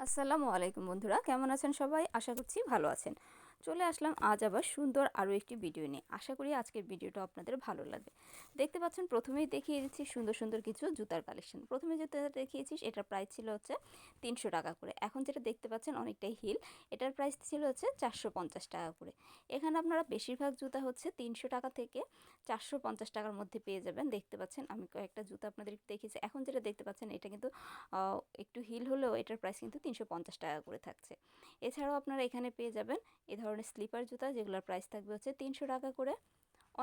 আসসালামু আলাইকুম বন্ধুরা কেমন আছেন সবাই? আশা করছি ভালো আছেন। চলে আসলাম আজ আবার সুন্দর আরও একটি ভিডিও নিয়ে। আশা করি আজকের ভিডিওটা আপনাদের ভালো লাগবে। দেখতে পাচ্ছেন, প্রথমেই দেখিয়ে দিচ্ছি সুন্দর সুন্দর কিছু জুতার কালেকশন। প্রথমে যেটা দেখিয়েছি এটার প্রাইস ছিল হচ্ছে তিনশো টাকা করে। এখন যেটা দেখতে পাচ্ছেন, অনেকটাই হিল। এটার প্রাইস ছিল হচ্ছে চারশো পঞ্চাশ টাকা করে। এখানে আপনারা বেশিরভাগ জুতা হচ্ছে তিনশো টাকা থেকে চারশো পঞ্চাশ টাকার মধ্যে পেয়ে যাবেন। দেখতে পাচ্ছেন, আমি কয়েকটা জুতা আপনাদের দেখিয়েছি। এখন যেটা দেখতে পাচ্ছেন, এটা কিন্তু একটু হিল হলেও এটার প্রাইস কিন্তু তিনশো পঞ্চাশ টাকা করে থাকছে। এছাড়াও আপনারা এখানে পেয়ে যাবেন, এ ধরনের স্লিপার জুতা, যেগুলোর প্রাইস থাকবে হচ্ছে তিনশো টাকা করে।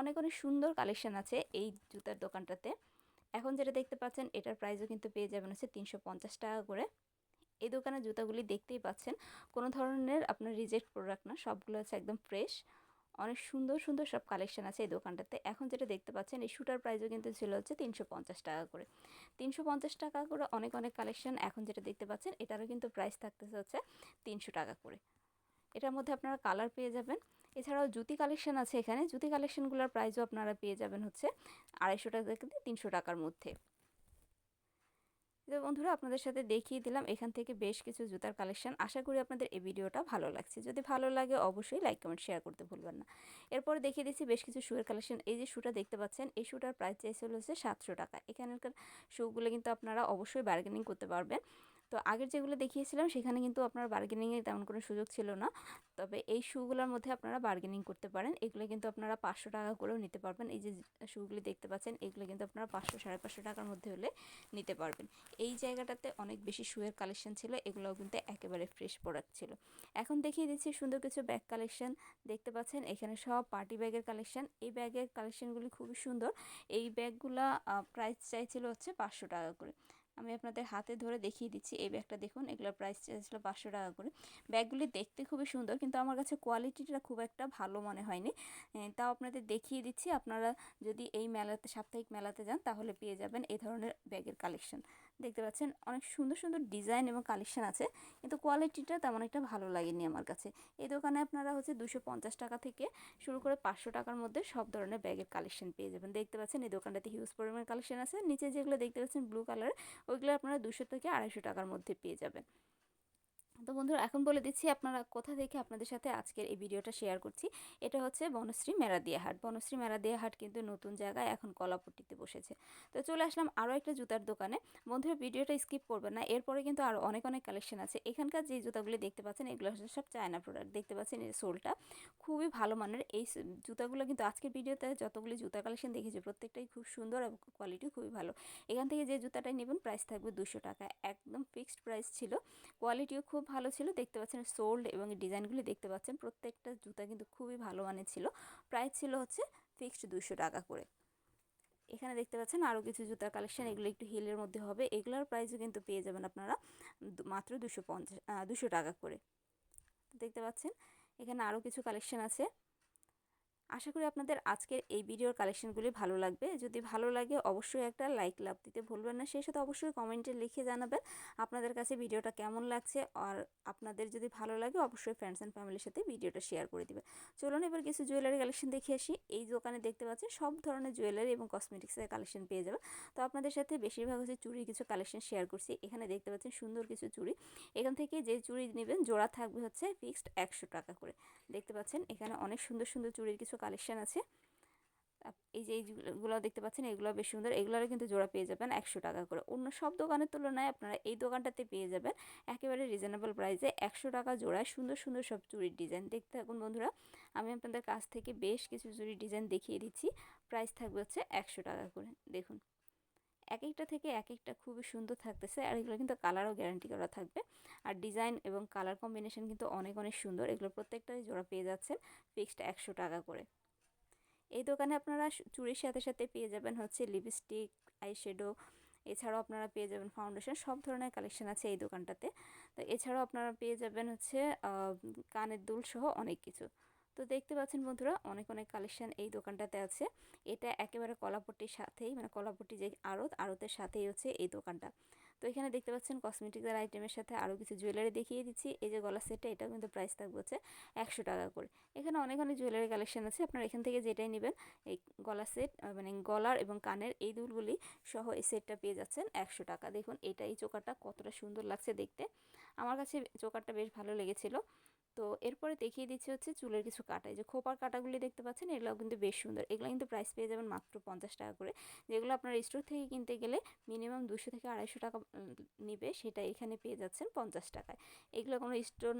অনেক অনেক সুন্দর কালেকশান আছে এই জুতার দোকানটাতে। এখন যেটা দেখতে পাচ্ছেন, এটার প্রাইসও কিন্তু পেয়ে যাবেন হচ্ছে তিনশো পঞ্চাশ টাকা করে। এই দোকানের জুতাগুলি দেখতেই পাচ্ছেন, কোনো ধরনের আপনার রিজেক্ট প্রোডাক্ট না, সবগুলো হচ্ছে একদম ফ্রেশ অনেক সুন্দর সুন্দর সব কালেকশন আছে এই দোকানটাতে। এখন যেটা দেখতে পাচ্ছেন, এই শুটার প্রাইসও কিন্তু ছিল হচ্ছে তিনশো পঞ্চাশ টাকা করে। তিনশো পঞ্চাশ টাকা করে অনেক অনেক কালেকশন এখন যেটা দেখতে পাচ্ছেন, এটারও কিন্তু প্রাইস থাকতেছে হচ্ছে তিনশো টাকা করে। এটার মধ্যে আপনারা কালার পেয়ে যাবেন। এছাড়াও জুতি কালেকশন আছে এখানে। জুতি কালেকশনগুলোর প্রাইসও আপনারা পেয়ে যাবেন হচ্ছে আড়াইশো টাকা থেকে তিনশো টাকার মধ্যে। তো বন্ধুরা, আপনাদের সাথে দেখিয়ে দিলাম এখান থেকে বেশ কিছু জুতার কালেকশন আশা করি আপনাদের এই ভিডিওটা ভালো লাগছে। যদি ভালো লাগে অবশ্যই লাইক কমেন্ট শেয়ার করতে ভুলবেন না। এরপর দেখিয়ে দিচ্ছি বেশ কিছু শুয়ের কালেকশন এই যে শুটা দেখতে পাচ্ছেন, এই শুটার প্রাইস চাইছিল হচ্ছে সাতশো টাকা। এখানকার শুগুলো কিন্তু আপনারা অবশ্যই বার্গেনিং করতে পারবেন। তো আগের যেগুলো দেখিয়েছিলাম, সেখানে কিন্তু আপনার বার্গেনিংয়ের তেমন কোনো সুযোগ ছিল না। তবে এই শুগুলোর মধ্যে আপনারা বার্গেনিং করতে পারেন। এগুলো কিন্তু আপনারা পাঁচশো টাকা করেও নিতে পারবেন। এই যে শুগুলি দেখতে পাচ্ছেন, এগুলো কিন্তু আপনারা পাঁচশো, সাড়ে পাঁচশো টাকার মধ্যে হলে নিতে পারবেন। এই জায়গাটাতে অনেক বেশি শুয়ের কালেকশন ছিল, এগুলোও কিন্তু একেবারে ফ্রেশ প্রোডাক্ট ছিল। এখন দেখিয়ে দিচ্ছি সুন্দর কিছু ব্যাগ কালেকশন দেখতে পাচ্ছেন, এখানে সব পার্টি ব্যাগের কালেকশন এই ব্যাগের কালেকশনগুলি খুবই সুন্দর। এই ব্যাগগুলা প্রাইস চাইছিল হচ্ছে পাঁচশো টাকা করে। আমি আপনাদের হাতে ধরে দেখিয়ে দিচ্ছি। এই ব্যাগটা দেখুন, এগুলোর প্রাইস ছিল পাঁচশো টাকা করে। ব্যাগগুলি দেখতে খুবই সুন্দর, কিন্তু আমার কাছে কোয়ালিটিটা খুব একটা ভালো মনে হয়নি। তাও আপনাদের দেখিয়ে দিচ্ছি। আপনারা যদি এই মেলাতে, সাপ্তাহিক মেলাতে যান, তাহলে পেয়ে যাবেন এই ধরনের ব্যাগের কালেকশন দেখতে পাচ্ছেন অনেক সুন্দর সুন্দর ডিজাইন এবং কালেকশান আছে। কিন্তু কোয়ালিটিটা তেমন একটা ভালো লাগেনি আমার কাছে। এই দোকানে আপনারা হচ্ছে দুশো পঞ্চাশ টাকা থেকে শুরু করে পাঁচশো টাকার মধ্যে সব ধরনের ব্যাগের কালেকশান পেয়ে যাবেন। দেখতে পাচ্ছেন এই দোকানটাতে হিউজ পরিমাণ কালেকশান আছে। নিচে যেগুলো দেখতে পাচ্ছেন ব্লু কালার ওইগুলো আপনারা দুশো থেকে আড়াইশো টাকার মধ্যে পেয়ে যাবেন। তো বন্ধুরা, এখন বলে দিচ্ছি আপনারা কোথা থেকে আপনাদের সাথে আজকের এই ভিডিওটা শেয়ার করছি। এটা হচ্ছে বনশ্রী মেরাদিয়া হাট। বনশ্রী মেরাদিয়া হাট কিন্তু নতুন জায়গায় এখন কলাপট্টিতে বসেছে। তো চলে আসলাম আরও একটা জুতার দোকানে। বন্ধুরা, ভিডিওটা স্কিপ করবেন না। এরপরে কিন্তু আরও অনেক অনেক কালেকশন আছে। এখানকার যে জুতাগুলি দেখতে পাচ্ছেন, এগুলো হচ্ছে সব চায়না প্রোডাক্ট দেখতে পাচ্ছেন এই সোলটা। খুবই ভালো মানের। এই জুতাগুলো কিন্তু আজকের ভিডিওতে যতগুলি জুতা কালেকশন দেখেছি, প্রত্যেকটাই খুব সুন্দর এবং কোয়ালিটি খুবই ভালো। এখান থেকে যে জুতাটাই নেবেন প্রাইস থাকবে দুশো টাকা। একদম ফিক্সড প্রাইস ছিল। কোয়ালিটিও খুব ভালো ছিল, দেখতে পাচ্ছেন সোল্ড এবং ডিজাইনগুলি দেখতে পাচ্ছেন। প্রত্যেকটা জুতা কিন্তু খুবই ভালো মানের ছিল। প্রাইস ছিল হচ্ছে ফিক্সড দুশো টাকা করে। এখানে দেখতে পাচ্ছেন আরও কিছু জুতার কালেকশান, এগুলো একটু হিলের মধ্যে হবে। এগুলোর প্রাইসও কিন্তু পেয়ে যাবেন আপনারা মাত্র দুশো পঞ্চাশ দুশো টাকা করে। দেখতে পাচ্ছেন, এখানে আরও কিছু কালেকশান আছে। আশা করি আপনাদের আজকের এই ভিডিওর কালেকশনগুলি ভালো লাগবে। যদি ভালো লাগে, অবশ্যই একটা লাইক লাভ দিতে ভুলবেন না। সেই সাথে অবশ্যই কমেন্টে লিখে জানাবেন আপনাদের কাছে ভিডিওটা কেমন লাগছে। আর আপনাদের যদি ভালো লাগে, অবশ্যই ফ্রেন্ডস অ্যান্ড ফ্যামিলির সাথে ভিডিওটা শেয়ার করে দেবেন। চলুন এবার কিছু জুয়েলারি কালেকশন দেখে আসি। এই দোকানে দেখতে পাচ্ছেন, সব ধরনের জুয়েলারি এবং কসমেটিক্সের কালেকশন পেয়ে যাবেন। তো আপনাদের সাথে বেশিরভাগ হচ্ছে চুরির কিছু কালেকশন শেয়ার করছি। এখানে দেখতে পাচ্ছেন সুন্দর কিছু চুড়ি। এখান থেকে যে চুড়ি নেবেন, জোড়া থাকবে হচ্ছে ফিক্সড একশো টাকা করে। দেখতে পাচ্ছেন, এখানে অনেক সুন্দর সুন্দর চুড়ির কিছু কালেকশন আছে। এই যে এইগুলো দেখতে পাচ্ছেন, এগুলো বেশ সুন্দর। এগুলোরও কিন্তু জোড়া পেয়ে যাবেন একশো টাকা করে। অন্য সব দোকানের তুলনায় আপনারা এই দোকানটাতে পেয়ে যাবেন একেবারে রিজনেবল প্রাইসে একশো টাকা জোড়ায় সুন্দর সুন্দর সব চুরির ডিজাইন দেখতে থাকুন বন্ধুরা, আমি আপনাদের কাছ থেকে বেশ কিছু চুরির ডিজাইন দেখিয়ে দিচ্ছি। প্রাইস থাকবে হচ্ছে একশো টাকা করে। দেখুন। এক একটা থেকে এক একটা খুবই সুন্দর থাকতেছে আর এগুলো কিন্তু কালারও গ্যারান্টি করা থাকবে। আর ডিজাইন এবং কালার কম্বিনেশন কিন্তু অনেক অনেক সুন্দর। এগুলো প্রত্যেকটাই জোড়া পেয়ে যাচ্ছেন ফিক্সড একশো টাকা করে। এই দোকানে আপনারা চুড়ির সাথে সাথে পেয়ে যাবেন হচ্ছে লিপস্টিক আইশ্যাডো এছাড়াও আপনারা পেয়ে যাবেন ফাউন্ডেশন সব ধরনের কালেকশন আছে এই দোকানটাতে। তো এছাড়াও আপনারা পেয়ে যাবেন হচ্ছে কানের দুল সহ অনেক কিছু। তো দেখতে পাচ্ছেন বন্ধুরা, অনেক অনেক কালেকশন এই দোকানটাতে আছে। এটা একেবারে কলাপট্টির সাথেই মানে কলাপট্টি যে আড়ত, আড়তের সাথেই হচ্ছে এই দোকানটা। তো এখানে দেখতে পাচ্ছেন কসমেটিক্সের আইটেমের সাথে আরও কিছু জুয়েলারি দেখিয়ে দিচ্ছি। এই যে গলার সেটটা, এটাও কিন্তু প্রাইস থাকবে হচ্ছে একশো টাকা করে। এখানে অনেক অনেক জুয়েলারি কালেকশন আছে, আপনারা এখান থেকে যেটাই নেবেন, এই গলা সেট মানে গলার এবং কানের এই দুলগুলি সহ এই সেটটা পেয়ে যাচ্ছেন একশো টাকা। দেখুন এটা এই চোকারটা কতটা সুন্দর লাগছে দেখতে। আমার কাছে চোকারটা বেশ ভালো লেগেছিলো। তো এরপরে দেখিয়ে দিচ্ছি হচ্ছে চুলের কিছু কাটা। যে খোপার কাটাগুলি দেখতে পাচ্ছেন এগুলো কিন্তু বেশ সুন্দর। এগুলো কিন্তু প্রাইস পেয়ে যাবেন মাত্র পঞ্চাশ টাকা করে। যেগুলো আপনার স্টোর থেকে কিনতে গেলে মিনিমাম দুশো থেকে আড়াইশো টাকা নিবে সেটা এখানে পেয়ে যাচ্ছেন পঞ্চাশ টাকায়। এগুলো কোনো স্টোন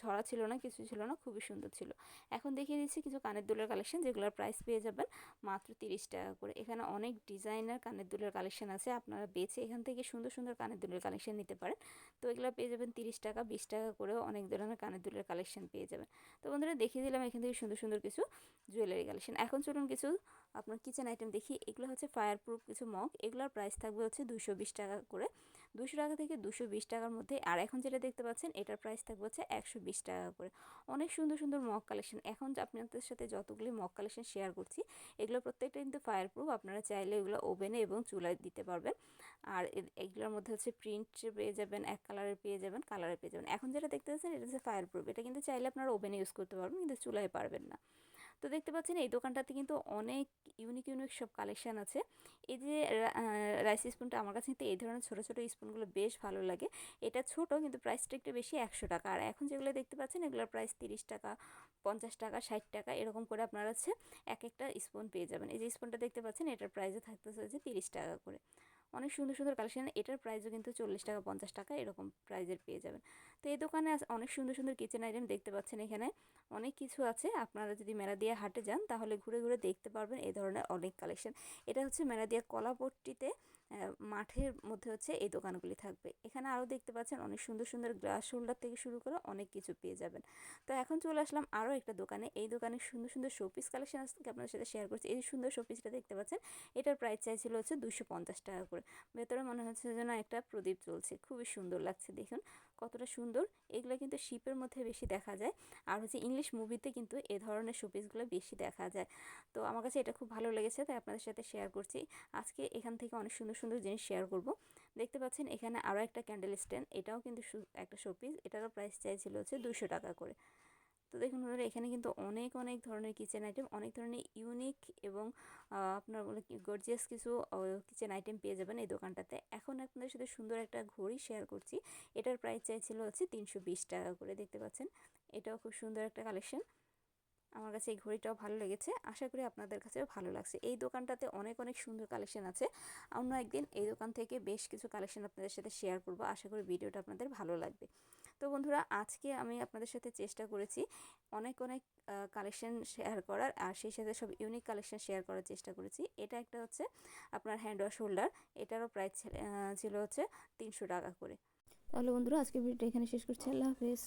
ঝরা ছিল না, কিছু ছিল না, খুবই সুন্দর ছিল। এখন দেখিয়ে দিচ্ছি কিছু কানের দুলের কালেকশন যেগুলোর প্রাইস পেয়ে যাবেন মাত্র তিরিশ টাকা করে। এখানে অনেক ডিজাইনার কানের দুলের কালেকশন আছে, আপনারা বেছে এখান থেকে সুন্দর সুন্দর কানের দুলের কালেকশন নিতে পারেন। তো এগুলো পেয়ে যাবেন তিরিশ টাকা, বিশ টাকা করেও অনেক ধরনের কানের দুলের কালেকশন পেয়ে যাবেন। তো বন্ধুরা, দেখিয়ে দিলাম এখান থেকে সুন্দর সুন্দর কিছু জুয়েলারি কালেকশন এখন চলুন কিছু আপনার কিচেন আইটেম দেখি। এগুলো হচ্ছে ফায়ার প্রুফ কিছু মগ এগুলোর প্রাইস থাকবে হচ্ছে দুশো বিশ টাকা করে। দুশো টাকা থেকে দুশো বিশ টাকার মধ্যে, আর এখন যেটা দেখতে পাচ্ছেন, এটার প্রাইস থাকবে হচ্ছে একশো বিশ টাকা করে। অনেক সুন্দর সুন্দর মগ কালেকশন এখন আপনাদের সাথে যতগুলি মগ কালেকশন শেয়ার করছি, এগুলো প্রত্যেকটা কিন্তু ফায়ার প্রুফ আপনারা চাইলে এগুলো ওভেনে এবং চুলায় দিতে পারবেন। আর এগুলোর মধ্যে হচ্ছে প্রিন্ট পেয়ে যাবেন, এক কালারের পেয়ে যাবেন কালারের পেয়ে যাবেন। এখন যেটা দেখতে পাচ্ছেন এটা হচ্ছে ফায়ার প্রুফ এটা কিন্তু চাইলে আপনারা ওভেনে ইউজ করতে পারবেন, কিন্তু চুলায় পারবেন না। তো দেখতে পাচ্ছেন, এই দোকানটাতে কিন্তু অনেক ইউনিক ইউনিক সব কালেকশান আছে। এই যে রাইস স্পুনটা আমার কাছে কিন্তু এই ধরনের ছোটো ছোটো স্পুনগুলো বেশ ভালো লাগে। এটা ছোট, কিন্তু প্রাইসটা একটু বেশি একশো টাকা। আর এখন যেগুলো দেখতে পাচ্ছেন, এগুলোর প্রাইস তিরিশ টাকা, পঞ্চাশ টাকা, ষাট টাকা, এরকম করে আপনারা হচ্ছে এক একটা স্পুন পেয়ে যাবেন। এই যে স্পুনটা দেখতে পাচ্ছেন, এটার প্রাইসও থাকতেছে হচ্ছে তিরিশ টাকা করে। অনেক সুন্দর সুন্দর কালেকশন এটার প্রাইসও কিন্তু চল্লিশ টাকা, পঞ্চাশ টাকা এরকম প্রাইজের পেয়ে যাবেন। তো এই দোকানে অনেক সুন্দর সুন্দর কিচেন আইটেম দেখতে পাচ্ছেন এখানে। অনেক কিছু আছে। আপনারা যদি মেলা দিয়ে হাটে যান, তাহলে ঘুরে ঘুরে দেখতে পারবেন এই ধরনের অনেক কালেকশন এটা হচ্ছে মেলাদিয়া কলাপট্টিতে মাঠের মধ্যে হচ্ছে এই দোকানগুলি থাকবে। এখানে আরও দেখতে পাচ্ছেন অনেক সুন্দর সুন্দর গ্লাস হোল্ডার থেকে শুরু করে অনেক কিছু পেয়ে যাবেন। তো এখন চলে আসলাম আরও একটা দোকানে। এই দোকানে সুন্দর সুন্দর শোপিস কালেকশন আজকে আপনাদের সাথে শেয়ার করছি। এই সুন্দর শোপিসটা দেখতে পাচ্ছেন, এটার প্রাইস চাইছিল হচ্ছে দুশো পঞ্চাশ টাকা করে। ভেতরে মনে হচ্ছে যেন একটা প্রদীপ চলছে খুবই সুন্দর লাগছে দেখুন। কতটা সুন্দর, এগুলো কিন্তু শিপের মধ্যে বেশি দেখা যায়। আর হচ্ছে ইংলিশ মুভিতে কিন্তু এ ধরনের শোপিসগুলো বেশি দেখা যায়। তো আমার কাছে এটা খুব ভালো লেগেছে, তাই আপনাদের সাথে শেয়ার করছি। আজকে এখান থেকে অনেক সুন্দর সুন্দর জিনিস শেয়ার করব। দেখতে পাচ্ছেন এখানে আরও একটা ক্যান্ডেল স্ট্যান্ড এটাও কিন্তু একটা শোপিস। এটারও প্রাইস চাইছিল হচ্ছে দুশো টাকা করে। তো দেখুন বন্ধুরা, এখানে কিন্তু অনেক অনেক ধরনের কিচেন আইটেম অনেক ধরনের ইউনিক এবং আপনার বলে গর্জিয়াস কিছু কিচেন আইটেম পেয়ে যাবেন এই দোকানটাতে। এখন আপনাদের সাথে সুন্দর একটা ঘড়ি শেয়ার করছি। এটার প্রাইস চাইছিল হচ্ছে তিনশো বিশ টাকা করে, দেখতে পাচ্ছেন? এটাও খুব সুন্দর একটা কালেকশন আমার কাছে এই ঘড়িটাও ভালো লেগেছে। আশা করি আপনাদের কাছেও ভালো লাগছে। এই দোকানটাতে অনেক অনেক সুন্দর কালেকশন আছে। অন্য একদিন এই দোকান থেকে বেশ কিছু কালেকশন আপনাদের সাথে শেয়ার করব। আশা করি ভিডিওটা আপনাদের ভালো লাগবে। তো বন্ধুরা, আজকে আমি আপনাদের সাথে চেষ্টা করেছি অনেক অনেক কালেকশন শেয়ার করার আর সেই সাথে সব ইউনিক কালেকশন শেয়ার করার চেষ্টা করেছি। এটা একটা হচ্ছে আপনার হ্যান্ড ওয়াশ হোল্ডার এটারও প্রাইস ছিল হচ্ছে তিনশো টাকা করে। তাহলে বন্ধুরা আজকে ভিডিওটা এখানে শেষ করছি। আল্লাহ হাফেজ।